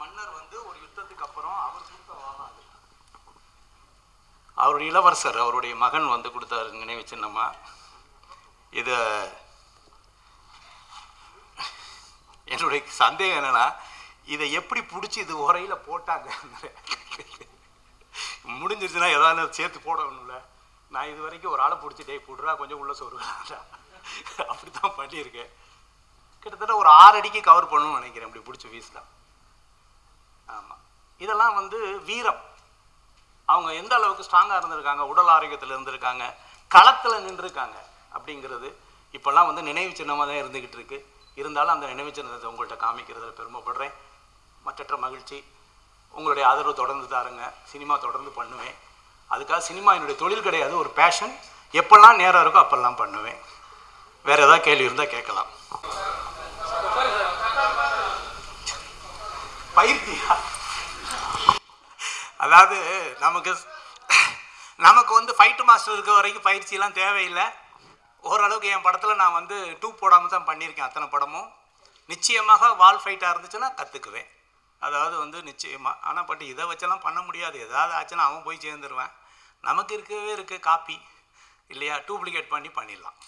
மன்னர் வந்து ஒரு யுத்தத்துக்கு அப்புறம் அவர் கொடுத்த வாதம் அது அவருடைய இளவரசர் அவருடைய மகன் வந்து கொடுத்தாரு நினைவு சின்னமா? இதை என்னுடைய சந்தேகம் என்னன்னா இதை எப்படி பிடிச்சி இது உரையில் போட்டாங்க? முடிஞ்சிருச்சுன்னா ஏதாவது சேர்த்து போடணும்ல. நான் இது வரைக்கும் ஒரு ஆளை பிடிச்சி டேய் போடுறா கொஞ்சம் உள்ள சொருகிறாடா அப்படி தான் பண்ணியிருக்கேன். கிட்டத்தட்ட ஒரு ஆறு அடிக்கு கவர் பண்ணணும்னு நினைக்கிறேன் அப்படி பிடிச்சி வீசலாம் ஆமாம் இதெல்லாம் வந்து வீரம். அவங்க எந்த அளவுக்கு ஸ்ட்ராங்காக இருந்திருக்காங்க உடல் ஆரோக்கியத்தில் இருந்திருக்காங்க களத்தில் நின்றுருக்காங்க அப்படிங்கிறது இப்போல்லாம் வந்து நினைவு சின்னமாக தான் இருந்துக்கிட்டு இருக்கு. இருந்தாலும் அந்த நினைவு சின்னத்தை உங்கள்கிட்ட காமிக்கிறதுல பெருமைப்படுறேன். மற்றற்ற மகிழ்ச்சி. உங்களுடைய ஆதரவு தொடர்ந்து தாருங்க. சினிமா தொடர்ந்து பண்ணுவேன். அதுக்காக சினிமா என்னுடைய தொழில் கிடையாது ஒரு பேஷன் எப்பெல்லாம் நேரம் இருக்கோ அப்போல்லாம் பண்ணுவேன். வேறு ஏதாவது கேள்வி இருந்தால் கேட்கலாம். பைத்தியா அதாவது நமக்கு நமக்கு வந்து ஃபைட்டு மாஸ்டர் இருக்க வரைக்கும் பயிற்சியெல்லாம் தேவையில்லை. ஓரளவுக்கு என் படத்தில் நான் வந்து டூ போடாமல் தான் பண்ணியிருக்கேன் அத்தனை படமும். நிச்சயமாக வால் ஃபைட்டாக இருந்துச்சுன்னா கற்றுக்குவேன் அதாவது வந்து நிச்சயமாக ஆனால் பட் இதை வச்செல்லாம் பண்ண முடியாது. ஏதாவது ஆச்சுன்னா அவன் போய் சேர்ந்துருவேன். நமக்கு இருக்கவே இருக்குது காப்பி இல்லையா? டூப்ளிகேட் பண்ணி பண்ணிடலாம்.